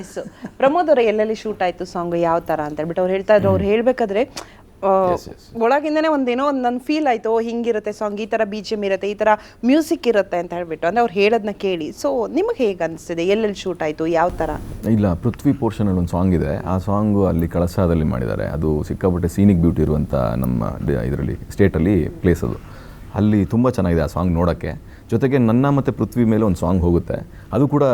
S. Pramod ಅವರ ಎಲ್ಲೆಲ್ಲಿ shoot ಆಯ್ತು ಸಾಂಗ್ ಯಾವ ತರ ಅಂತ ಹೇಳ್ಬಿಟ್ಟು ಅವ್ರು ಹೇಳ್ತಾ ಇದ್ರು. ಅವ್ರು ಹೇಳ್ಬೇಕಾದ್ರೆ ಒಳಗಿಂದನೇ ಒಂದೇನೋ ಒಂದು ನನ್ನ ಫೀಲ್ ಆಯ್ತು ಹಿಂಗಿರುತ್ತೆ ಸಾಂಗ್ ಈ ತರ ಬಿ ಜಿ ಎಂ ಇರುತ್ತೆ ಈ ತರ ಮ್ಯೂಸಿಕ್ ಇರುತ್ತೆ ಅಂತ ಹೇಳ್ಬಿಟ್ಟು ಅಂದ್ರೆ ಅವ್ರು ಹೇಳೋದನ್ನ ಕೇಳಿ. ಸೊ ನಿಮಗೆ ಹೇಗೆ ಅನಿಸ್ತಿದೆ? ಎಲ್ಲೆಲ್ಲಿ ಶೂಟ್ ಆಯ್ತು? ಯಾವ ತರ? ಇಲ್ಲ ಪೃಥ್ವಿ ಪೋರ್ಷನಲ್ಲಿ ಒಂದು ಸಾಂಗ್ ಇದೆ. ಆ ಸಾಂಗು ಅಲ್ಲಿ ಕಳಸಾದಲ್ಲಿ ಮಾಡಿದ್ದಾರೆ. ಅದು ಸಿಕ್ಕಾಪಟ್ಟೆ ಸೀನಿಕ್ ಬ್ಯೂಟಿ ಇರುವಂಥ ನಮ್ಮ ಇದರಲ್ಲಿ ಸ್ಟೇಟಲ್ಲಿ ಪ್ಲೇಸ್ ಅದು. ಅಲ್ಲಿ ತುಂಬ ಚೆನ್ನಾಗಿದೆ ಆ ಸಾಂಗ್ ನೋಡೋಕ್ಕೆ. ಜೊತೆಗೆ ನನ್ನ ಮತ್ತು ಪೃಥ್ವಿ ಮೇಲೆ ಒಂದು ಸಾಂಗ್ ಹೋಗುತ್ತೆ. ಅದು ಕೂಡ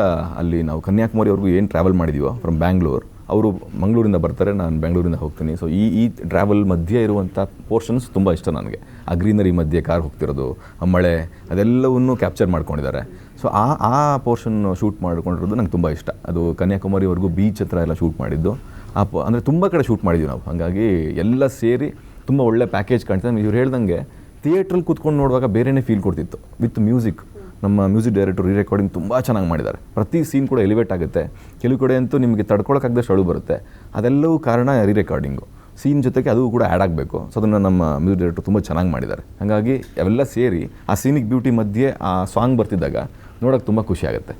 ಅಲ್ಲಿ ನಾವು ಕನ್ಯಾಕುಮಾರಿವರೆಗೂ ಏನು ಟ್ರಾವೆಲ್ ಮಾಡಿದೀವೋ ಫ್ರಮ್ ಬ್ಯಾಂಗ್ಳೂರ್ ಅವರು ಮಂಗಳೂರಿಂದ ಬರ್ತಾರೆ, ನಾನು ಬೆಂಗಳೂರಿಂದ ಹೋಗ್ತೀನಿ. ಸೊ ಈ ಈ ಟ್ರಾವೆಲ್ ಮಧ್ಯೆ ಇರುವಂಥ ಪೋರ್ಷನ್ಸ್ ತುಂಬ ಇಷ್ಟ ನನಗೆ. ಆ ಗ್ರೀನರಿ ಮಧ್ಯೆ ಕಾರ್ ಹೋಗ್ತಿರೋದು, ಆ ಮಳೆ, ಅದೆಲ್ಲವನ್ನೂ ಕ್ಯಾಪ್ಚರ್ ಮಾಡ್ಕೊಂಡಿದ್ದಾರೆ. ಸೊ ಆ ಆ ಪೋರ್ಷನ್ ಶೂಟ್ ಮಾಡ್ಕೊಂಡಿರೋದು ನಂಗೆ ತುಂಬ ಇಷ್ಟ. ಅದು ಕನ್ಯಾಕುಮಾರಿವರೆಗೂ ಬೀಚ್ ಹತ್ರ ಎಲ್ಲ ಶೂಟ್ ಮಾಡಿದ್ದು. ಆ ಅಂದರೆ ತುಂಬ ಕಡೆ ಶೂಟ್ ಮಾಡಿದ್ವಿ ನಾವು. ಹಾಗಾಗಿ ಎಲ್ಲ ಸೇರಿ ತುಂಬ ಒಳ್ಳೆ ಪ್ಯಾಕೇಜ್ ಕಾಣ್ತದೆ. ಇವ್ರು ಹೇಳ್ದಂಗೆ ಥಿಯೇಟ್ರಲ್ಲಿ ಕೂತ್ಕೊಂಡು ನೋಡುವಾಗ ಬೇರೆನೇ ಫೀಲ್ ಕೊಡ್ತಿತ್ತು. ವಿತ್ ಮ್ಯೂಸಿಕ್ ನಮ್ಮ ಮ್ಯೂಸಿಕ್ ಡೈರೆಕ್ಟರ್ ರೀ ರೆಕಾರ್ಡಿಂಗ್ ತುಂಬ ಚೆನ್ನಾಗಿ ಮಾಡಿದ್ದಾರೆ. ಪ್ರತಿ ಸೀನ್ ಕೂಡ ಎಲಿವೇಟ್ ಆಗುತ್ತೆ. ಕೆಲವು ಕಡೆ ಅಂತೂ ನಿಮಗೆ ತಡ್ಕೊಳಕ್ಕಾಗದೆ ಅಳು ಬರುತ್ತೆ. ಅದೆಲ್ಲವೂ ಕಾರಣ ರೀ ರೆಕಾರ್ಡಿಂಗು ಸೀನ್ ಜೊತೆಗೆ ಅದು ಕೂಡ ಆ್ಯಡ್ ಆಗಬೇಕು. ಸೊ ಅದನ್ನು ನಮ್ಮ ಮ್ಯೂಸಿಕ್ ಡೈರೆಕ್ಟರ್ ತುಂಬ ಚೆನ್ನಾಗಿ ಮಾಡಿದ್ದಾರೆ. ಹಾಗಾಗಿ ಅವೆಲ್ಲ ಸೇರಿ ಆ ಸೀನಿಕ್ ಬ್ಯೂಟಿ ಮಧ್ಯೆ ಆ ಸಾಂಗ್ ಬರ್ತಿದ್ದಾಗ ನೋಡೋಕ್ಕೆ ತುಂಬ ಖುಷಿ ಆಗುತ್ತೆ.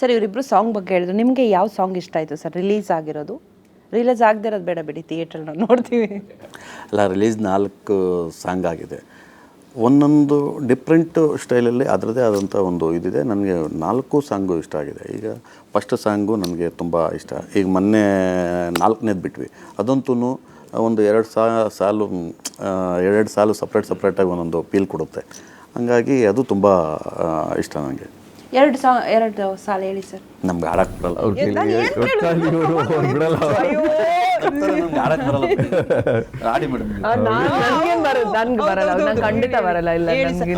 ಸರ್ ಇವರಿಬ್ಬರು ಸಾಂಗ್ ಬಗ್ಗೆ ಹೇಳಿದ್ರು. ನಿಮಗೆ ಯಾವ ಸಾಂಗ್ ಇಷ್ಟ ಆಯಿತು ಸರ್? ರಿಲೀಸ್ ಆಗಿರೋದು? ರಿಲೀಸ್ ಆಗದಿರೋದು ಬೇಡ ಬಿಡಿ ಥಿಯೇಟ್ರಲ್ಲಿ ನಾವು ನೋಡ್ತೀವಿ. ಅಲ್ಲ ರಿಲೀಸ್ ನಾಲ್ಕು ಸಾಂಗ್ ಆಗಿದೆ. ಒಂದೊಂದು ಡಿಫ್ರೆಂಟ್ ಸ್ಟೈಲಲ್ಲಿ ಅದರದ್ದೇ ಆದಂಥ ಒಂದು ಇದಿದೆ. ನನಗೆ ನಾಲ್ಕು ಸಾಂಗು ಇಷ್ಟ ಆಗಿದೆ. ಈಗ ಫಸ್ಟ್ ಸಾಂಗು ನನಗೆ ತುಂಬ ಇಷ್ಟ. ಈಗ ಮೊನ್ನೆ ನಾಲ್ಕನೇದು ಬಿಟ್ವಿ. ಅದಂತೂ ಒಂದು ಎರಡು ಸಾ ಸಾಲು ಎರಡು ಎರಡೆರಡು ಸಾಲು ಸಪ್ರೇಟ್ ಸಪ್ರೇಟಾಗಿ ಒಂದೊಂದು ಫೀಲ್ ಕೊಡುತ್ತೆ. ಹಾಗಾಗಿ ಅದು ತುಂಬ ಇಷ್ಟ ನನಗೆ ಎರಡು ಸಾ ಎರಡು ಸಾಲ ಹೇಳಿ ಸರ್. ನಮ್ಗೆ ಆಡಕ್ಕೆ ಬರಲ್ಲ ಒಟ್ಟಾಗಿ ಅವ್ರು ಬಿಡಲ್ಲ ನಮ್ಗೆ ಆಡಕ್ಕೆ ಬರಲ್ಲ ಆಡಿ ಮೇಡಮ್ ನನ್ಗೇನ್ ಬರಲ್ಲ ನನ್ಗೆ ಬರಲ್ಲ ನಂಗೆ ಖಂಡಿತ ಬರಲ್ಲ ಇಲ್ಲ ಹೇಳಿ sir. ನನ್ಗೆ